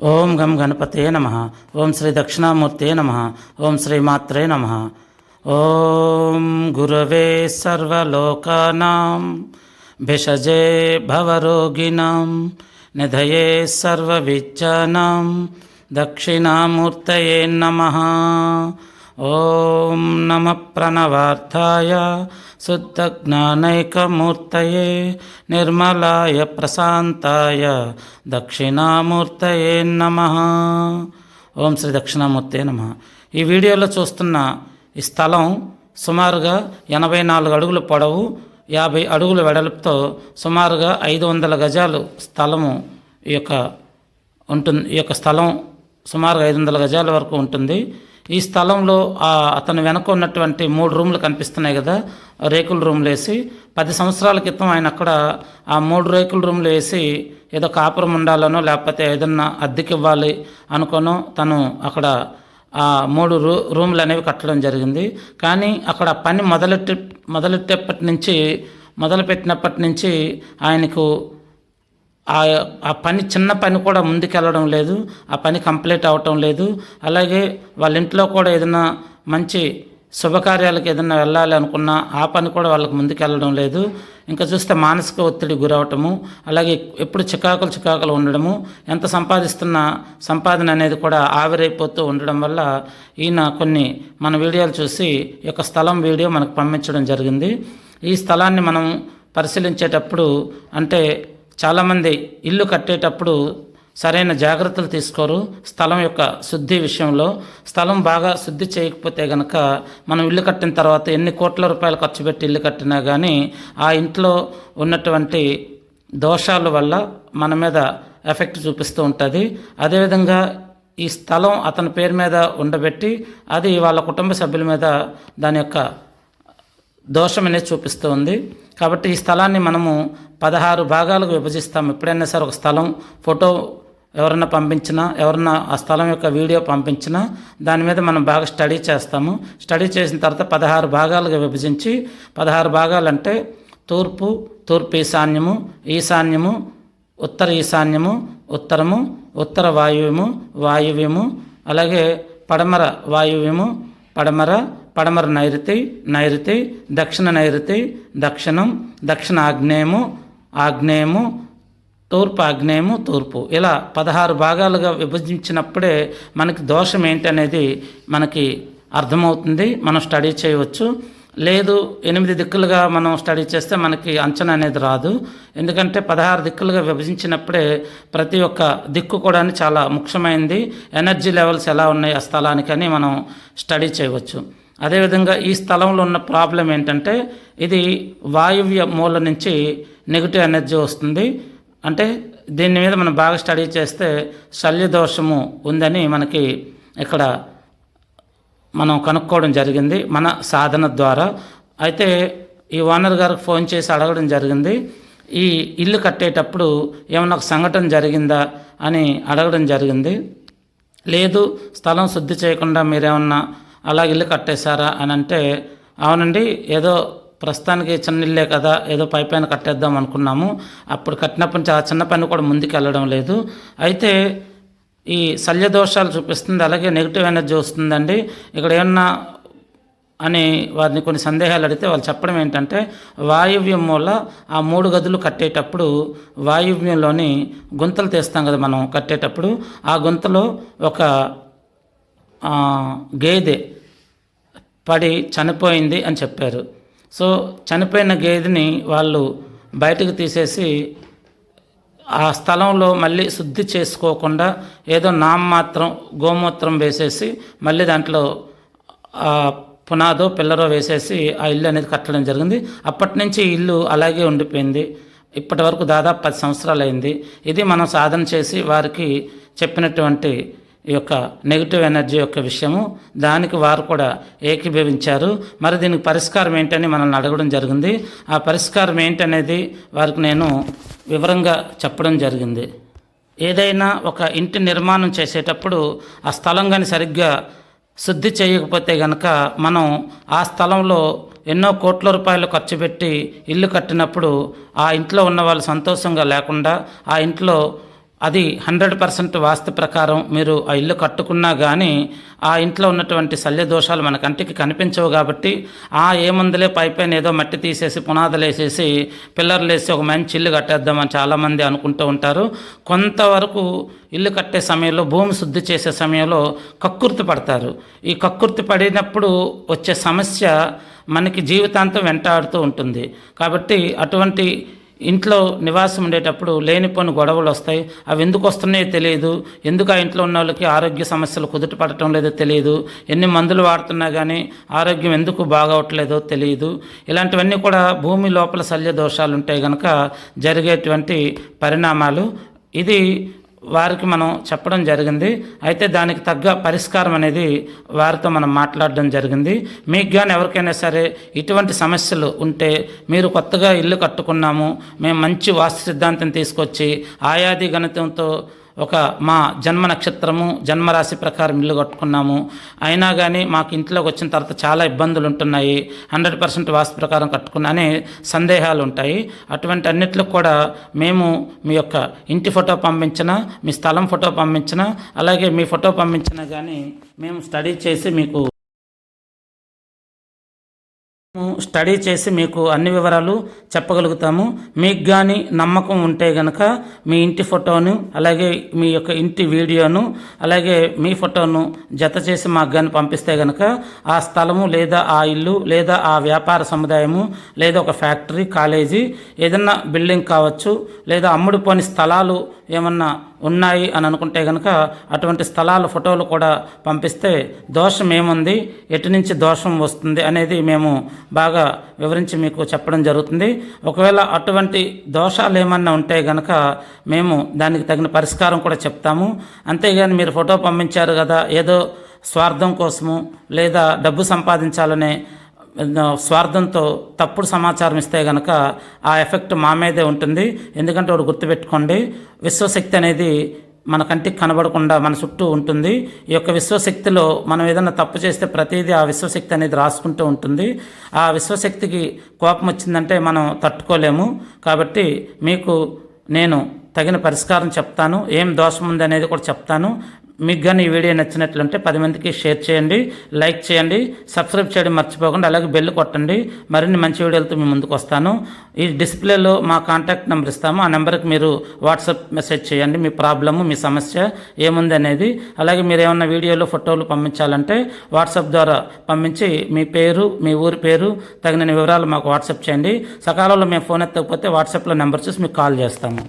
ఓం గం గణపతే నమ ఓం శ్రీ దక్షిణామూర్తే నమ ఓం శ్రీ మాత్రే నమ ఓం గురవే సర్వలోకానాం భిషజే భవరోగిణాం నిధయే సర్వవిద్యానాం దక్షిణామూర్తయే నమ ఓం నమ ప్రణవార్థాయ శుద్ధజ్ఞానైకమూర్తయే నిర్మలాయ ప్రశాంతాయ దక్షిణామూర్తయే నమ. ఓం శ్రీ దక్షిణామూర్తే నమ. ఈ వీడియోలో చూస్తున్న ఈ స్థలం సుమారుగా ఎనభై నాలుగు అడుగుల పొడవు యాభై అడుగుల వెడల్పుతో సుమారుగా ఐదు వందల గజాలు స్థలము ఈ యొక్క ఉంటుంది ఈ యొక్క స్థలం సుమారుగా ఐదు వందల గజాల వరకు ఉంటుంది. ఈ స్థలంలో అతను వెనక ఉన్నటువంటి మూడు రూమ్లు కనిపిస్తున్నాయి కదా రేకుల రూమ్లు వేసి పది సంవత్సరాల క్రితం ఆయన అక్కడ ఆ మూడు రేకుల రూమ్లు వేసి ఏదో కాపురం ఉండాలనో లేకపోతే ఏదన్నా అద్దెకి ఇవ్వాలి అనుకోనో తను అక్కడ ఆ మూడు రూ రూమ్లు అనేవి కట్టడం జరిగింది. కానీ అక్కడ పని మొదలెట్టి మొదలెట్టేప్పటి నుంచి మొదలుపెట్టినప్పటి నుంచి ఆయనకు ఆ ఆ పని చిన్న పని కూడా ముందుకెళ్ళడం లేదు. ఆ పని కంప్లీట్ అవ్వటం లేదు. అలాగే వాళ్ళ ఇంట్లో కూడా ఏదైనా మంచి శుభకార్యాలకు ఏదైనా వెళ్ళాలి అనుకున్నా ఆ పని కూడా వాళ్ళకి ముందుకెళ్ళడం లేదు. ఇంకా చూస్తే మానసిక ఒత్తిడి గురవటము అలాగే ఎప్పుడు చికాకులు చికాకులు ఉండడము ఎంత సంపాదిస్తున్నా సంపాదన అనేది కూడా ఆవిరైపోతూ ఉండడం వల్ల ఈయన కొన్ని మన వీడియోలు చూసి ఈ యొక్క స్థలం వీడియో మనకు పంపించడం జరిగింది. ఈ స్థలాన్ని మనం పరిశీలించేటప్పుడు అంటే చాలామంది ఇల్లు కట్టేటప్పుడు సరైన జాగ్రత్తలు తీసుకోరు. స్థలం యొక్క శుద్ధి విషయంలో స్థలం బాగా శుద్ధి చేయకపోతే గనక మనం ఇల్లు కట్టిన తర్వాత ఎన్ని కోట్ల రూపాయలు ఖర్చు పెట్టి ఇల్లు కట్టినా కానీ ఆ ఇంట్లో ఉన్నటువంటి దోషాల వల్ల మన మీద ఎఫెక్ట్ చూపిస్తూ ఉంటుంది. అదేవిధంగా ఈ స్థలం అతని పేరు మీద ఉండబెట్టి అది వాళ్ళ కుటుంబ సభ్యుల మీద దాని యొక్క దోషం అనేది చూపిస్తూ ఉంది కాబట్టి ఈ స్థలాన్ని మనము పదహారు భాగాలకు విభజిస్తాం ఎప్పుడైనా సరే ఒక స్థలం ఫోటో ఎవరన్నా పంపించినా ఎవరన్నా ఆ స్థలం యొక్క వీడియో పంపించినా దాని మీద మనం బాగా స్టడీ చేస్తాము. స్టడీ చేసిన తర్వాత పదహారు భాగాలుగా విభజించి పదహారు భాగాలు అంటే తూర్పు తూర్పు ఈశాన్యము ఈశాన్యము ఉత్తర ఈశాన్యము ఉత్తరము ఉత్తర వాయువ్యము వాయువ్యము అలాగే పడమర వాయువ్యము పడమర పడమర నైరుతి నైరుతి దక్షిణ నైరుతి దక్షిణం దక్షిణ ఆగ్నేయము ఆగ్నేయము తూర్పు. ఆగ్నేయము తూర్పు ఇలా పదహారు భాగాలుగా విభజించినప్పుడే మనకి దోషం ఏంటి అనేది మనకి అర్థమవుతుంది. మనం స్టడీ చేయవచ్చు. లేదు ఎనిమిది దిక్కులుగా మనం స్టడీ చేస్తే మనకి అంచనా అనేది రాదు. ఎందుకంటే పదహారు దిక్కులుగా విభజించినప్పుడే ప్రతి ఒక్క దిక్కు కూడా చాలా ముఖ్యమైనది ఎనర్జీ లెవెల్స్ ఎలా ఉన్నాయి ఆ స్థలానికని మనం స్టడీ చేయవచ్చు. అదేవిధంగా ఈ స్థలంలో ఉన్న ప్రాబ్లం ఏంటంటే ఇది వాయువ్య మూల నుంచి నెగిటివ్ ఎనర్జీ వస్తుంది. అంటే దీని మీద మనం బాగా స్టడీ చేస్తే శల్యదోషము ఉందని మనకి ఇక్కడ మనం కనుక్కోవడం జరిగింది మన సాధన ద్వారా. అయితే ఈ ఓనర్ గారికి ఫోన్ చేసి అడగడం జరిగింది. ఈ ఇల్లు కట్టేటప్పుడు ఏమన్నా ఒక సంఘటన జరిగిందా అని అడగడం జరిగింది. లేదు స్థలం శుద్ధి చేయకుండా మీరేమన్నా అలా ఇల్లు కట్టేశారా అని అంటే అవునండి ఏదో ప్రస్తుతానికి చిన్న ఇల్లే కదా ఏదో పై పైన కట్టేద్దాం అనుకున్నాము. అప్పుడు కట్టినప్పటి నుంచి ఆ చిన్న పని కూడా ముందుకు వెళ్ళడం లేదు. అయితే ఈ శల్యదోషాలు చూపిస్తుంది అలాగే నెగిటివ్ ఎనర్జీ వస్తుందండి. ఇక్కడ ఏమన్నా అని వారిని కొన్ని సందేహాలు అడిగితే వాళ్ళు చెప్పడం ఏంటంటే వాయువ్యం మూల ఆ మూడు గదులు కట్టేటప్పుడు వాయువ్యంలోని గుంతలు తీస్తాం కదా మనం కట్టేటప్పుడు ఆ గుంతలో ఒక గేదె పడి చనిపోయింది అని చెప్పారు. సో చనిపోయిన గేదెని వాళ్ళు బయటకు తీసేసి ఆ స్థలంలో మళ్ళీ శుద్ధి చేసుకోకుండా ఏదో నామమాత్రం గోమూత్రం వేసేసి మళ్ళీ దాంట్లో పునాదో పిల్లరో వేసేసి ఆ ఇల్లు అనేది కట్టడం జరిగింది. అప్పటి నుంచి ఇల్లు అలాగే ఉండిపోయింది. ఇప్పటి వరకు దాదాపు పది సంవత్సరాలు అయింది ఇది మనం సాధన చేసి వారికి చెప్పినటువంటి ఈ యొక్క నెగిటివ్ ఎనర్జీ యొక్క విషయము. దానికి వారు కూడా ఏకీభవించారు. మరి దీనికి పరిష్కారం ఏంటని మనల్ని అడగడం జరిగింది. ఆ పరిష్కారం ఏంటనేది వారికి నేను వివరంగా చెప్పడం జరిగింది. ఏదైనా ఒక ఇంటి నిర్మాణం చేసేటప్పుడు ఆ స్థలం కానీ సరిగ్గా శుద్ధి చేయకపోతే గనక మనం ఆ స్థలంలో ఎన్నో కోట్ల రూపాయలు ఖర్చు పెట్టి ఇల్లు కట్టినప్పుడు ఆ ఇంట్లో ఉన్న వాళ్ళు సంతోషంగా లేకుండా ఆ ఇంట్లో అది హండ్రెడ్ పర్సెంట్ వాస్తు ప్రకారం మీరు ఆ ఇల్లు కట్టుకున్నా కానీ ఆ ఇంట్లో ఉన్నటువంటి శల్య దోషాలు మన కంటికి కనిపించవు కాబట్టి ఆ ఏముందులే పై పైన ఏదో మట్టి తీసేసి పునాదులు వేసేసి పిల్లర్లు వేసి ఒక మంచి ఇల్లు కట్టేద్దామని చాలామంది అనుకుంటూ ఉంటారు. కొంతవరకు ఇల్లు కట్టే సమయంలో భూమి శుద్ధి చేసే సమయంలో కక్కుర్తి పడతారు. ఈ కక్కుర్తి పడినప్పుడు వచ్చే సమస్య మనకి జీవితాంతం వెంటాడుతూ ఉంటుంది. కాబట్టి అటువంటి ఇంట్లో నివాసం ఉండేటప్పుడు లేనిపోని గొడవలు వస్తాయి. అవి ఎందుకు వస్తున్నాయో తెలియదు. ఎందుకు ఆ ఇంట్లో ఉన్న వాళ్ళకి ఆరోగ్య సమస్యలు కుదుట పడటం లేదో తెలియదు. ఎన్ని మందులు వాడుతున్నా కానీ ఆరోగ్యం ఎందుకు బాగవట్లేదో తెలియదు. ఇలాంటివన్నీ కూడా భూమి లోపల శల్య దోషాలు ఉంటాయి కనుక జరిగేటువంటి పరిణామాలు. ఇది వారికి మనం చెప్పడం జరిగింది. అయితే దానికి తగ్గ పరిష్కారం అనేది వారితో మనం మాట్లాడడం జరిగింది. మీకు కానీ ఎవరికైనా సరే ఇటువంటి సమస్యలు ఉంటే మీరు కొత్తగా ఇల్లు కట్టుకున్నాము మేము మంచి వాస్తు సిద్ధాంతం తీసుకొచ్చి ఆయాది గణితంతో ఒక మా జన్మ నక్షత్రము జన్మరాశి ప్రకారం ఇల్లు కట్టుకున్నాము. అయినా కానీ మాకు ఇంట్లోకి వచ్చిన తర్వాత చాలా ఇబ్బందులు ఉంటున్నాయి హండ్రెడ్ పర్సెంట్ వాస్తు ప్రకారం కట్టుకున్నా అనే సందేహాలు ఉంటాయి అటువంటి అన్నిట్లో కూడా మేము మీ యొక్క ఇంటి ఫోటో పంపించిన మీ స్థలం ఫోటో పంపించిన అలాగే మీ ఫోటో పంపించినా కానీ మేము స్టడీ చేసి మీకు స్టడీ చేసి మీకు అన్ని వివరాలు చెప్పగలుగుతాము. మీకు కానీ నమ్మకం ఉంటే గనక మీ ఇంటి ఫోటోను అలాగే మీ యొక్క ఇంటి వీడియోను అలాగే మీ ఫోటోను జత చేసి మాకు కానీ పంపిస్తే గనక ఆ స్థలము లేదా ఆ ఇల్లు లేదా ఆ వ్యాపార సముదాయము లేదా ఒక ఫ్యాక్టరీ కాలేజీ ఏదన్నా బిల్డింగ్ కావచ్చు లేదా అమ్ముడు పోని స్థలాలు ఏమన్నా ఉన్నాయి అని అనుకుంటే కనుక అటువంటి స్థలాల ఫోటోలు కూడా పంపిస్తే దోషం ఏముంది ఎటు నుంచి దోషం వస్తుంది అనేది మేము బాగా వివరించి మీకు చెప్పడం జరుగుతుంది. ఒకవేళ అటువంటి దోషాలు ఏమన్నా ఉంటే కనుక మేము దానికి తగిన పరిష్కారం కూడా చెప్తాము. అంతేగాని మీరు ఫోటో పంపించారు కదా ఏదో స్వార్థం కోసము లేదా డబ్బు సంపాదించాలనే స్వార్థంతో తప్పుడు సమాచారం ఇస్తే కనుక ఆ ఎఫెక్ట్ మా మీదే ఉంటుంది. ఎందుకంటే ఒకటి గుర్తుపెట్టుకోండి విశ్వశక్తి అనేది మన కంటికి కనబడకుండా మన చుట్టూ ఉంటుంది. ఈ యొక్క విశ్వశక్తిలో మనం ఏదైనా తప్పు చేస్తే ప్రతిదీ ఆ విశ్వశక్తి అనేది రాసుకుంటూ ఉంటుంది. ఆ విశ్వశక్తికి కోపం వచ్చిందంటే మనం తట్టుకోలేము. కాబట్టి మీకు నేను తగిన పరిష్కారం చెప్తాను. ఏం దోషం ఉంది అనేది కూడా చెప్తాను. మీకు కానీ ఈ వీడియో నచ్చినట్లుంటే పది మందికి షేర్ చేయండి లైక్ చేయండి సబ్స్క్రైబ్ చేయడం మర్చిపోకుండా అలాగే బెల్ కొట్టండి. మరిన్ని మంచి వీడియోలతో మీ ముందుకు వస్తాను. ఈ డిస్ప్లేలో మా కాంటాక్ట్ నెంబర్ ఇస్తాము. ఆ నెంబర్కి మీరు వాట్సాప్ మెసేజ్ చేయండి. మీ ప్రాబ్లము మీ సమస్య ఏముంది అనేది. అలాగే మీరు ఏమన్నా వీడియోలు ఫోటోలు పంపించాలంటే వాట్సాప్ ద్వారా పంపించి మీ పేరు మీ ఊరి పేరు తగిన వివరాలు మాకు వాట్సాప్ చేయండి. సకాలంలో మేము ఫోన్ ఎత్తకపోతే వాట్సాప్లో నెంబర్ చూసి మీకు కాల్ చేస్తాము.